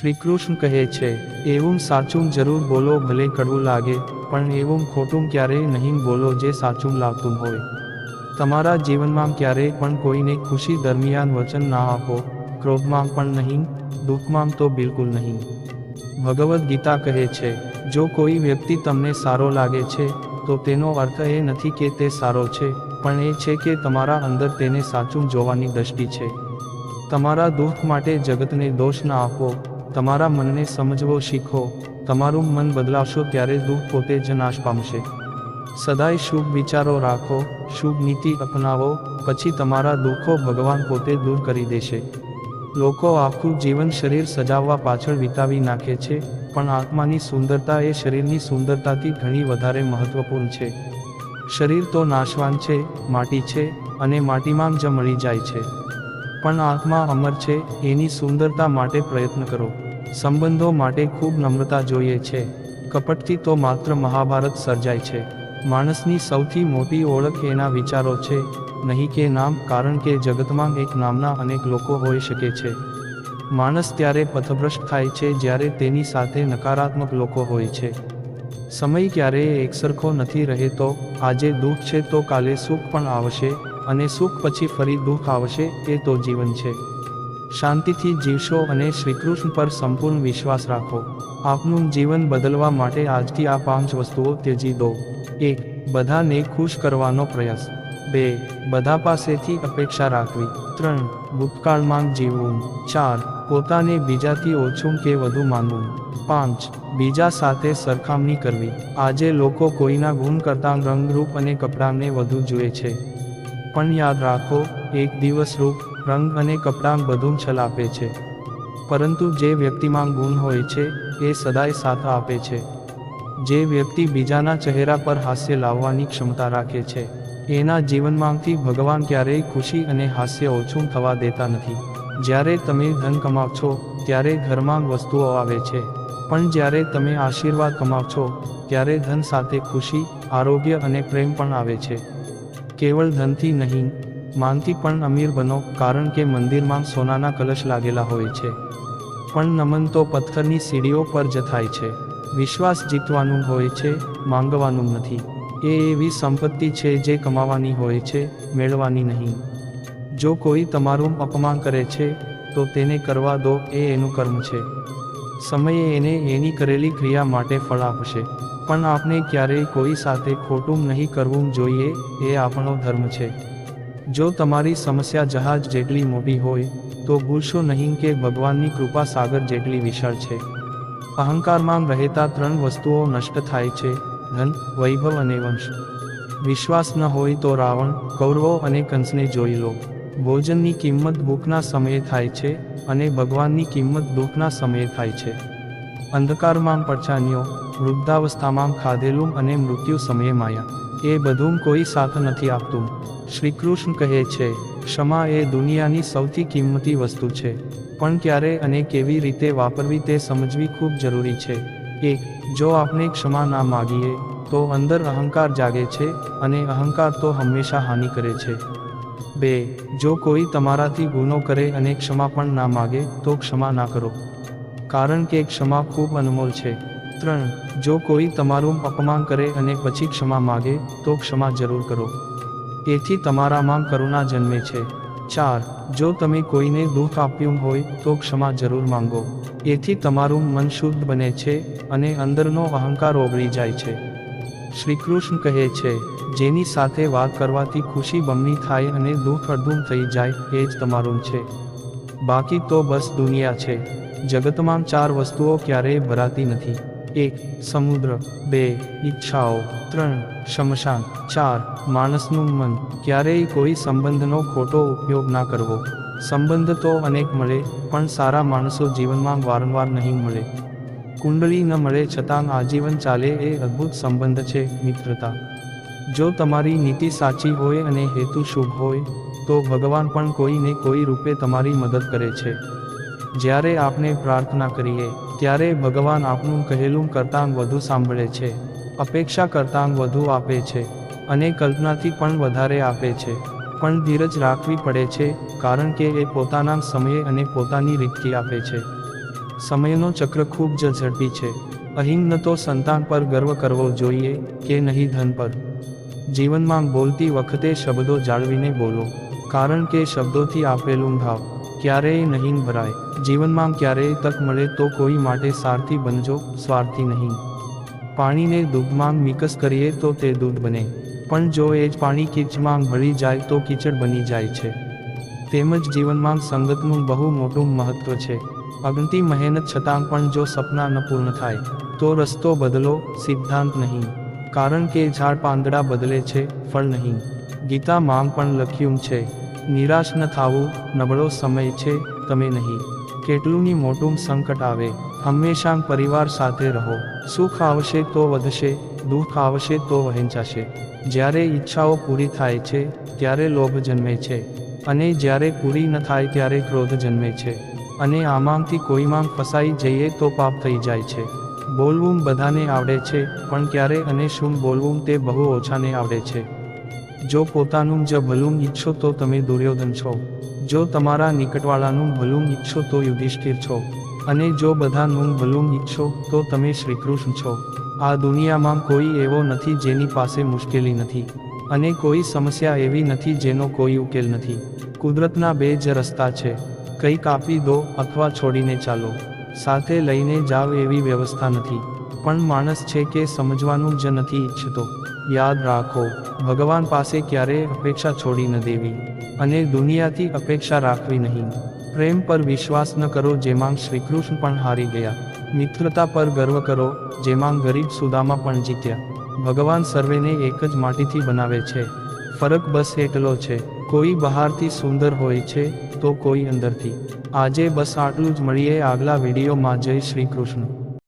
શ્રી કૃષ્ણ કહે છે, એવું સાચું જરૂર બોલો ભલે કડવું લાગે, પણ એવું ખોટું ક્યારેય નહીં બોલો જે સાચું લાગતું હોય. તમારા જીવનમાં ક્યારેય પણ કોઈને ખુશી દરમિયાન વચન ના આપો, ક્રોધમાં પણ નહીં, દુઃખમાં તો બિલકુલ નહીં. ભગવદ્ ગીતા કહે છે, જો કોઈ વ્યક્તિ તમને સારો લાગે છે, તો તેનો અર્થ એ નથી કે તે સારો છે, પણ એ છે કે તમારા અંદર તેને સાચું જોવાની દ્રષ્ટિ છે. તમારા દુઃખ માટે જગતને દોષ ના આપો તમારા મનને સમજવો શીખો. તમારું મન બદલાવશો ત્યારે દુઃખ પોતે જ નાશ પામશે. સદાય શુભ વિચારો રાખો, શુભ નીતિ અપનાવો, પછી તમારા દુઃખો ભગવાન પોતે દૂર કરી દેશે. લોકો આખું જીવન શરીર સજાવવા પાછળ વિતાવી નાખે છે, પણ આત્માની સુંદરતા એ શરીરની સુંદરતાથી ઘણી વધારે મહત્વપૂર્ણ છે. શરીર તો નાશવાન છે, માટી છે, અને માટીમાં જ મળી જાય છે. પણ આંખમાં અમર છે, એની સુંદરતા માટે પ્રયત્ન કરો. સંબંધો માટે ખૂબ નમ્રતા જોઈએ છે. કપટથી તો માત્ર મહાભારત સર્જાય છે. માણસની સૌથી મોટી ઓળખ એના વિચારો છે, નહીં કે નામ, કારણ કે જગતમાં એક નામના અનેક લોકો હોઈ શકે છે. માણસ ત્યારે પથભ્રષ્ટ થાય છે જ્યારે તેની સાથે નકારાત્મક લોકો હોય છે. સમય ક્યારેય એકસરખો નથી રહેતો. આજે દુઃખ છે તો કાલે સુખ પણ આવશે, અને સુખ પછી ફરી દુઃખ આવશે, એ તો જીવન છે. શાંતિથી જીવશો અને શ્રીકૃષ્ણ પર સંપૂર્ણ વિશ્વાસ રાખો. આપનું જીવન બદલવા માટે આજથી આ પાંચ વસ્તુઓ ત્યજી દો. એક, બધાને ખુશ કરવાનો પ્રયાસ. બે, બધા પાસેથી અપેક્ષા રાખવી. ત્રણ, ભૂતકાળમાં જીવવું. ચાર પોતાને બીજાથી ઓછું કે વધુ માનવું પાંચ, બીજા સાથે સરખામણી કરવી. આજે લોકો કોઈના ગુણ કરતાં રંગરૂપ અને કપડાંને વધુ જુએ છે. પણ યાદ રાખો, એક દિવસ રૂપ, રંગ અને કપડાં બધું છલાપે છે. પરંતુ જે વ્યક્તિમાં ગુણ હોય છે, એ સદાય સાથ આપે છે. જે વ્યક્તિ બીજાના ચહેરા પર હાસ્ય લાવવાની ક્ષમતા રાખે છે, એના જીવનમાંથી ભગવાન ક્યારેય ખુશી અને હાસ્ય ઓછું થવા દેતા નથી. જ્યારે તમે ધન કમાવ છો ત્યારે ઘરમાં વસ્તુઓ આવે છે. પણ જ્યારે તમે આશીર્વાદ કમાવ છો ત્યારે ધન સાથે ખુશી, આરોગ્ય અને પ્રેમ પણ આવે છે. કેવળ ધનથી નહીં, માનથી પણ અમીર બનો, કારણ કે મંદિરમાં સોનાના કલશ લાગેલા હોય છે. પણ નમન તો પથ્થરની સીડીઓ પર જ થાય છે. વિશ્વાસ જીતવાનું હોય છે, માંગવાનું નથી. એ એવી સંપત્તિ છે જે કમાવાની હોય છે, મેળવાની નહીં. જો કોઈ તમારું અપમાન કરે છે, તો તેને કરવા દો, એ એનું કર્મ છે. સમયે એને એની કરેલી ક્રિયા માટે ફળ આપશે. પણ આપણે ક્યારેય કોઈ સાથે ખોટું નહીં કરવું જોઈએ, એ આપણો ધર્મ છે. જો તમારી સમસ્યા જહાજ જેટલી મોટી હોય, તો ભૂલશો નહીં કે ભગવાનની કૃપા સાગર જેટલી વિશાળ છે. અહંકારમાં રહેતા ત્રણ વસ્તુઓ નષ્ટ થાય છે, ધન, વૈભવ અને વંશ. વિશ્વાસ ન હોય તો રાવણ, કૌરવો અને કંસને જોઈ લો. ભોજનની કિંમત ભૂખના સમયે થાય છે અને ભગવાનની કિંમત દુઃખના સમયે થાય છે. અંધકારમાં પડછાનીઓ વૃદ્ધાવસ્થામાં ખાધેલું અને મૃત્યુ સમયે માયા. એ બધું કોઈ સાથ નથી આપતું. શ્રી કૃષ્ણ કહે છે, ક્ષમા એ દુનિયાની સૌથી કિંમતી વસ્તુ છે. પણ ક્યારે અને કેવી રીતે વાપરવી તે સમજવી ખૂબ જરૂરી છે. એક, જો આપણે ક્ષમા ના માગીએ, તો અંદર અહંકાર જાગે છે અને અહંકાર તો હંમેશા હાનિ કરે છે. બે, જો કોઈ તમારાથી ગુનો કરે અને ક્ષમા પણ ના માગે, તો ક્ષમા ના કરો. કારણ કે ક્ષમા ખૂબ અનમોલ છે. ત્રણ, જો કોઈ તમારું અપમાન કરે અને પછી ક્ષમા માગે, તો ક્ષમા જરૂર કરો. એથી તમારામાં કરુણા જન્મે છે. ચાર, જો તમે કોઈને દુઃખ આપ્યું હોય, તો ક્ષમા જરૂર માંગો. એથી તમારું મન શુદ્ધ બને છે અને અંદરનો અહંકાર ઓગળી જાય છે. શ્રી કૃષ્ણ કહે છે, જેની સાથે વાત કરવાથી ખુશી બમણી થાય અને દુઃખ અડધું થઈ જાય, એ જ તમારું છે. બાકી તો બસ દુનિયા છે. જગતમાં ચાર વસ્તુઓ ક્યારેય ભરાતી નથી. એક, સમુદ્ર. બે, ઈચ્છાઓ. ત્રણ, શમશાન. ચાર, માણસનું મન. ક્યારેય કોઈ સંબંધનો ખોટો ઉપયોગ ના કરવો. સંબંધ તો અનેક મળે, પણ સારા માણસો જીવનમાં વારંવાર નહીં મળે. કુંડળી ન મળે છતાં આજીવન ચાલે એ અદ્ભુત સંબંધ છે, મિત્રતા. જો તમારી નીતિ સાચી હોય અને હેતુ શુભ હોય, તો ભગવાન પણ કોઈને કોઈ રૂપે તમારી મદદ કરે છે. જ્યારે આપણે પ્રાર્થના કરીએ, ત્યારે ભગવાન આપનું કહેલું કરતાં વધુ સાંભળે છે, અપેક્ષા કરતાં વધુ આપે છે, અને કલ્પનાથી પણ વધારે આપે છે. પણ ધીરજ રાખવી પડે છે, કારણ કે એ પોતાના સમયે અને પોતાની રીતથી આપે છે. સમયનો ચક્ર ખૂબ જ ઝડપી છે. અહીં ન તો સંતાન પર ગર્વ કરવો જોઈએ કે નહીં ધન પર. જીવનમાં બોલતી વખતે શબ્દો જાળવીને બોલો. કારણ કે શબ્દોથી આપેલું ભાવ ક્યારેય નહીં ભરાય. જીવનમાં ક્યારેય તક મળે તો કોઈ માટે સારથી બનજો, સ્વાર્થી નહીં. પાણીને દૂધમાં મિક્સ કરીએ તો તે દૂધ બને. પણ જો એ જ પાણી કીચમાં ભળી જાય તો કીચડ બની જાય છે. તેમજ જીવનમાં સંગતનું બહુ મોટું મહત્વ છે. અગણતી મહેનત છતાં પણ જો સપના ન પૂર્ણ થાય, તો રસ્તો બદલો, સિદ્ધાંત નહીં. કારણ કે ઝાડ પાંદડા બદલે છે, ફળ નહીં. ગીતામાં પણ લખ્યું છે, નિરાશ ન થાવું, નબળો સમય છે, તમે નહીં. કેટલુંની મોટું સંકટ આવે, હંમેશા પરિવાર સાથે રહો. સુખ આવશે તો વધશે, દુઃખ આવશે તો વહેંચાશે. જ્યારે ઈચ્છાઓ પૂરી થાય છે, ત્યારે લોભ જન્મે છે. અને જ્યારે પૂરી ન થાય, ત્યારે ક્રોધ જન્મે છે. અને આમાંથી કોઈમાં ફસાઈ જઈએ તો પાપ થઈ જાય છે. બોલવું બધાને આવડે છે, પણ ક્યારે અને શું બોલવું તે બહુ ઓછાને આવડે છે. જો પોતાનું જ ભલું ઈચ્છો તો તમે દુર્યોધન છો. જો તમારા નિકટવાળાનું ભલું ઈચ્છો તો યુધિષ્ઠિર છો. અને જો બધાનું ભલું ઈચ્છો તો તમે શ્રીકૃષ્ણ છો. આ દુનિયામાં કોઈ એવો નથી જેની પાસે મુશ્કેલી નથી. અને કોઈ સમસ્યા એવી નથી જેનો કોઈ ઉકેલ નથી. કુદરતના બે જ રસ્તા છે. કંઈ કાપી દો અથવા છોડીને ચાલો. સાથે લઈને જાવ એવી વ્યવસ્થા નથી. પણ માણસ છે કે સમજવાનું જ નથી ઈચ્છતો. યાદ રાખો, ભગવાન પાસે ક્યારેય અપેક્ષા છોડી ન દેવી. અને દુનિયાથી અપેક્ષા રાખવી નહીં. પ્રેમ પર વિશ્વાસ ન કરો જેમાં શ્રીકૃષ્ણ પણ હારી ગયા. મિત્રતા પર ગર્વ કરો, જેમાં ગરીબ સુદામા પણ જીત્યા. ભગવાન સર્વેને એક જ માટીથી બનાવે છે. ફરક બસ એટલો છે, કોઈ બહારથી સુંદર હોય છે તો કોઈ અંદરથી. આજે બસ આટલું જ. મળીએ આગલા વિડીયોમાં. જય શ્રી કૃષ્ણ.